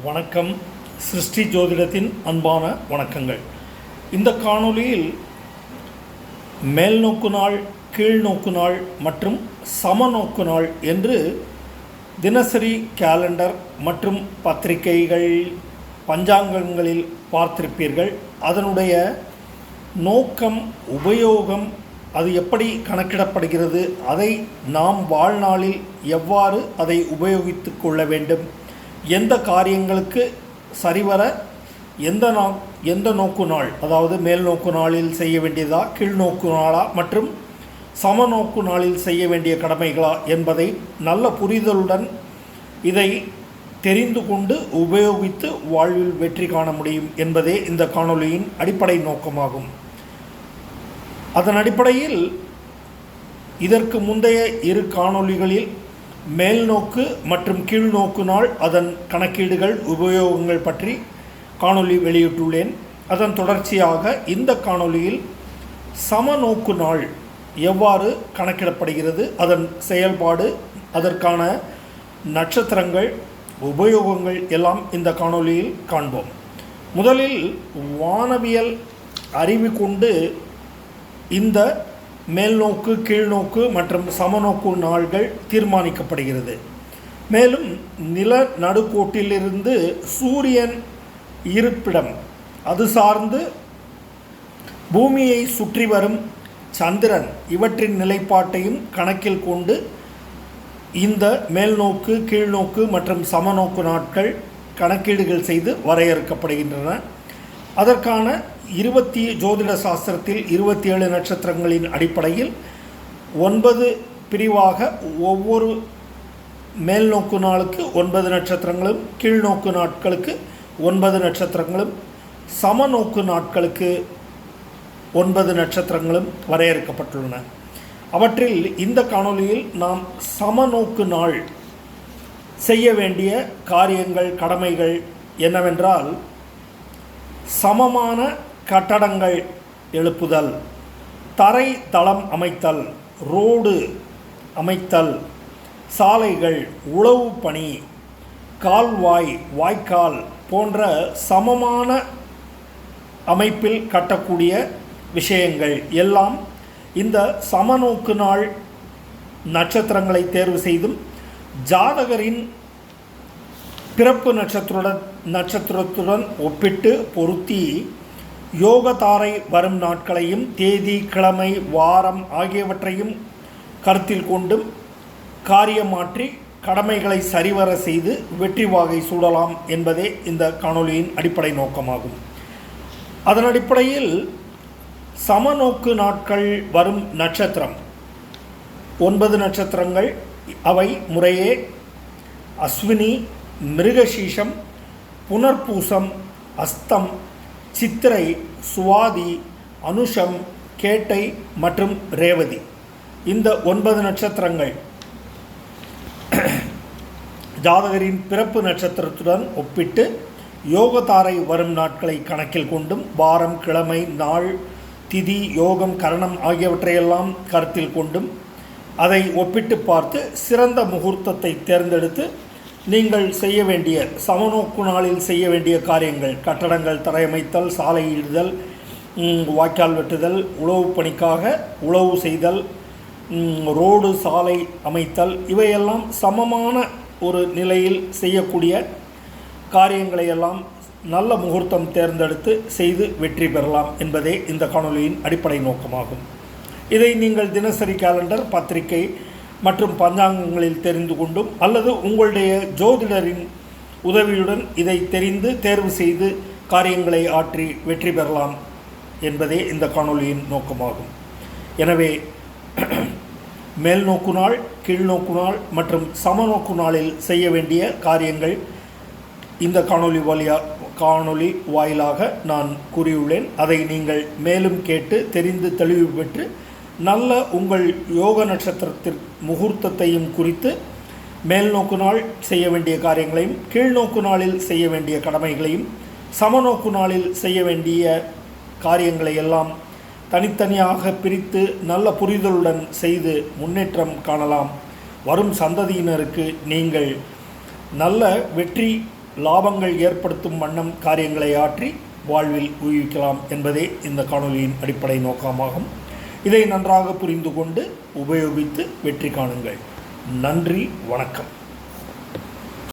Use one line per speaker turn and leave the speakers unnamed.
வணக்கம். சிருஷ்டி ஜோதிடத்தின் அன்பான வணக்கங்கள். இந்த காணொளியில் மேல்நோக்கு நாள் கீழ்நோக்கு நாள் மற்றும் சமநோக்கு நாள் என்று தினசரி கேலண்டர் மற்றும் பத்திரிகைகள் பஞ்சாங்கங்களில் பார்த்திருப்பீர்கள். அதனுடைய நோக்கம் உபயோகம் அது எப்படி கணக்கிடப்படுகிறது அதை நாம் வாழ்நாளில் எவ்வாறு அதை உபயோகித்து கொள்ள வேண்டும் எந்த காரியங்களுக்கு சரிவர எந்த நா எந்த நோக்கு நாள் அதாவது மேல் நோக்கு நாளில் செய்ய வேண்டியதா கீழ்நோக்கு நாளா மற்றும் சம நோக்கு நாளில் செய்ய வேண்டிய கடமைகளா என்பதை நல்ல புரிதலுடன் இதை தெரிந்து கொண்டு உபயோகித்து வாழ்வில் வெற்றி காண முடியும் என்பதே இந்த காணொளியின் அடிப்படை நோக்கமாகும். அதன் அடிப்படையில் இதற்கு முந்தைய இரு காணொளிகளில் மேல்நோக்கு மற்றும் கீழ்நோக்கு நாள் அதன் கணக்கீடுகள் உபயோகங்கள் பற்றி காணொளி வெளியிட்டுள்ளேன். அதன் தொடர்ச்சியாக இந்த காணொளியில் சமநோக்கு நாள் எவ்வாறு கணக்கிடப்படுகிறது அதன் செயல்பாடு அதற்கான நட்சத்திரங்கள் உபயோகங்கள் எல்லாம் இந்த காணொளியில் காண்போம். முதலில் வானவியல் அறிவு கொண்டு இந்த மேல்நோக்கு கீழ்நோக்கு மற்றும் சமநோக்கு நாள்கள் தீர்மானிக்கப்படுகிறது. மேலும் நில நடுக்கோட்டிலிருந்து சூரியன் இருப்பிடம் அது சார்ந்து பூமியை சுற்றி வரும் சந்திரன் இவற்றின் நிலைப்பாட்டையும் கணக்கில் கொண்டு இந்த மேல்நோக்கு கீழ்நோக்கு மற்றும் சமநோக்கு நாட்கள் கணக்கீடுகள் செய்து வரையறுக்கப்படுகின்றன. அதற்கான இருபத்தி ஜோதிட சாஸ்திரத்தில் இருபத்தி ஏழு நட்சத்திரங்களின் அடிப்படையில் ஒன்பது பிரிவாக ஒவ்வொரு மேல்நோக்கு நாளுக்கு ஒன்பது நட்சத்திரங்களும் கீழ்நோக்கு நாட்களுக்கு ஒன்பது நட்சத்திரங்களும் சமநோக்கு நாட்களுக்கு ஒன்பது நட்சத்திரங்களும் வரையறுக்கப்பட்டுள்ளன. அவற்றில் இந்த காணொளியில் நாம் சமநோக்கு நாள் செய்ய வேண்டிய காரியங்கள் கடமைகள் என்னவென்றால் சமமான கட்டடங்கள் எழுப்புதல் தரை தளம் அமைத்தல் ரோடு அமைத்தல் சாலைகள் உழவு பணி கால்வாய் வாய்க்கால் போன்ற சமமான அமைப்பில் கட்டக்கூடிய விஷயங்கள் எல்லாம் இந்த சமநோக்கு நாள் நட்சத்திரங்களை தேர்வு செய்தும் ஜாதகரின் பிறப்பு நட்சத்திரத்துடன் நட்சத்திரத்துடன் ஒப்பிட்டு பொருத்தி யோகதாரை வரும் நாட்களையும் தேதி கிழமை வாரம் ஆகியவற்றையும் கருத்தில் கொண்டும் காரியம் மாற்றி கடமைகளை சரிவர செய்து வெற்றி வாகை சூடலாம் என்பதே இந்த காணொளியின் அடிப்படை நோக்கமாகும். அதன் அடிப்படையில் சமநோக்கு நாட்கள் வரும் நட்சத்திரம். ஒன்பது நட்சத்திரங்கள் அவை முறையே அஸ்வினி மிருகசீஷம் புனர்பூசம் அஸ்தம் சித்திரை சுவாதி அனுஷம் கேட்டை மற்றும் ரேவதி. இந்த ஒன்பது நட்சத்திரங்கள் ஜாதகரின் பிறப்பு நட்சத்திரத்துடன் ஒப்பிட்டு யோகதாரை வரும் நாட்களை கணக்கில் கொண்டும் வாரம் கிழமை நாள் திதி யோகம் கரணம் ஆகியவற்றையெல்லாம் கருத்தில் கொண்டும் அதை ஒப்பிட்டு பார்த்து சிறந்த முகூர்த்தத்தை தேர்ந்தெடுத்து நீங்கள் செய்ய வேண்டிய சமநோக்கு நாளில் செய்ய வேண்டிய காரியங்கள் கட்டடங்கள் தரையமைத்தல் சாலையிடுதல் வாய்க்கால் வெட்டுதல் உழவு பணிக்காக உழவு செய்தல் ரோடு சாலை அமைத்தல் இவையெல்லாம் சமமான ஒரு நிலையில் செய்யக்கூடிய காரியங்களை எல்லாம் நல்ல முகூர்த்தம் தேர்ந்தெடுத்து செய்து வெற்றி பெறலாம் என்பதே இந்த காணொலியின் அடிப்படை நோக்கமாகும். இதை நீங்கள் தினசரி கேலண்டர் பத்திரிகை மற்றும் பஞ்சாங்கங்களில் தெரிந்து கொண்டும் அல்லது உங்களுடைய ஜோதிடரின் உதவியுடன் இதை தெரிந்து தேர்வு செய்து காரியங்களை ஆற்றி வெற்றி பெறலாம் என்பதே இந்த காணொளியின் நோக்கமாகும். எனவே மேல்நோக்கு நாள் கீழ்நோக்கு நாள் மற்றும் சமநோக்கு நாளில் செய்ய வேண்டிய காரியங்கள் இந்த காணொளி வழியா காணொளி வாயிலாக நான் கூறியுள்ளேன். அதை நீங்கள் மேலும் கேட்டு தெரிந்து தெளிவு பெற்று நல்ல உங்கள் யோக நட்சத்திரத்திற்கு முகூர்த்தத்தையும் குறித்து மேல்நோக்கு நாள் செய்ய வேண்டிய காரியங்களையும் கீழ்நோக்கு நாளில் செய்ய வேண்டிய கடமைகளையும் சமநோக்கு நாளில் செய்ய வேண்டிய காரியங்களை எல்லாம் தனித்தனியாக பிரித்து நல்ல புரிதலுடன் செய்து முன்னேற்றம் காணலாம். வரும் சந்ததியினருக்கு நீங்கள் நல்ல வெற்றி லாபங்கள் ஏற்படுத்தும் வண்ணம் காரியங்களை ஆற்றி வாழ்வில் ஊக்குவிக்கலாம் என்பதே இந்த காணொலியின் அடிப்படை நோக்கமாகும். இதை நன்றாக புரிந்து கொண்டு உபயோகித்து வெற்றி காணுங்கள். நன்றி வணக்கம்.